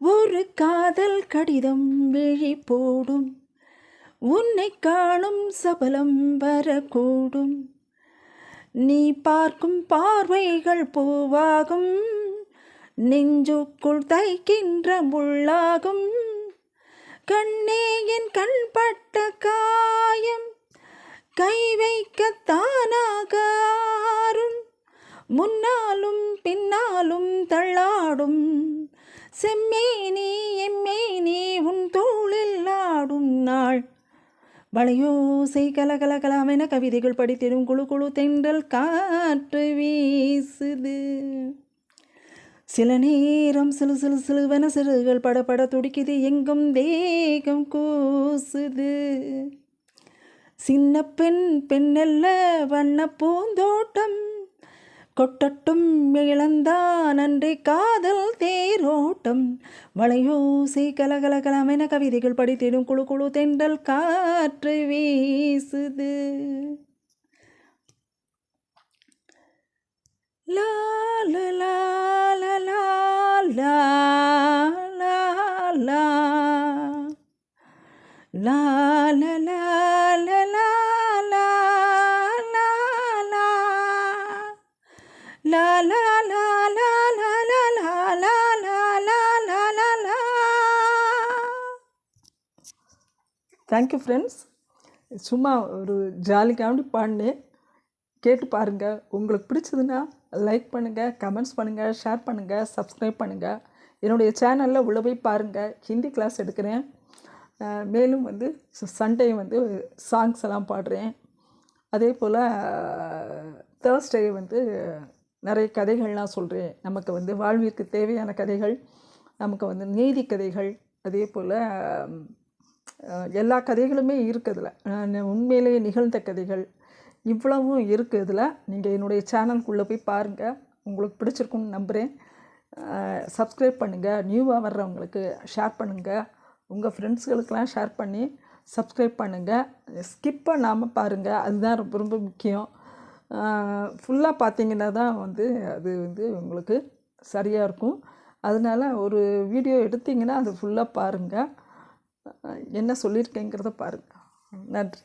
ஒரு காதல் கடிதம் விழி போடும். உன்னை காணும் சபலம் வரக்கூடும். நீ பார்க்கும் பார்வைகள் பூவாகும். நெஞ்சுக்குள் தைக்கின்ற முள்ளாகும். கண்ணே என் கண்பட்ட காயம் கை வைக்கத்தானாக ஆறும். முன்னாலும் பின்னாலும் தள்ளாடும். செம்மேனி எம்மேனி உன் தோளில் ஆடும் நாள். வளையோசை கலகல கலாமென கவிதைகள் படித்திடும் குழு குழு தென்றல் காற்று வீசுது. சில நேரம் சிலு சிலு சிலுவென சிறுகள் படப்பட துடிக்குது எங்கும் தேகம் கூசுது. சின்ன பெண் பெண்ணல்ல வண்ண பூந்தோட்டம் கொட்டட்டும் இழந்தான் அன்றி காதல் தேரோட்டம். வளையோசை கலகல கலமென கவிதைகள் படித்திடும் குழு குழு தெண்டல் காற்று வீசுது. லா லா லா லா. லா லா லா லா லா லா லா லா லா லா லா லா லா லா லா லா தேங்க்யூ ஃப்ரெண்ட்ஸ் சும்மா ஒரு ஜாலிக்காண்டி பாடினேன் கேட்டு பாருங்கள் உங்களுக்கு பிடிச்சதுன்னா லைக் பண்ணுங்கள் கமெண்ட்ஸ் பண்ணுங்கள் ஷேர் பண்ணுங்கள் சப்ஸ்கிரைப் பண்ணுங்கள் என்னுடைய சேனலில் உள்ள போய் பாருங்கள் ஹிந்தி கிளாஸ் எடுக்கிறேன் மேலும் வந்து சண்டே வந்து சாங்ஸ் எல்லாம் பாடுறேன் அதே போல் தேர்ஸ்டே வந்து நிறைய கதைகள்லாம் சொல்கிறேன் நமக்கு வந்து வாழ்விற்கு தேவையான கதைகள் நமக்கு வந்து நீதி கதைகள் அதே போல் எல்லா கதைகளுமே இருக்குதுல உண்மையிலேயே நிகழ்ந்த கதைகள் இவ்வளவும் இருக்குது இதில். நீங்கள் என்னுடைய சேனலுக்குள்ளே போய் பாருங்கள் உங்களுக்கு பிடிச்சிருக்குன்னு நம்புகிறேன் சப்ஸ்கிரைப் பண்ணுங்கள் நியூவாக வர்றவங்களுக்கு ஷேர் பண்ணுங்கள் உங்கள் ஃப்ரெண்ட்ஸுகளுக்கெல்லாம் ஷேர் பண்ணி சப்ஸ்கிரைப் பண்ணுங்கள் ஸ்கிப் பண்ணாமல் பாருங்கள் அதுதான் ரொம்ப ரொம்ப முக்கியம். ஃபுல்லாக பார்த்தீங்கன்னா தான் வந்து அது வந்து உங்களுக்கு சரியாக இருக்கும். அதனால் ஒரு வீடியோ எடுத்தீங்கன்னா அது ஃபுல்லாக பாருங்கள் என்ன சொல்லியிருக்கேங்கிறத பாருங்கள் நன்றி.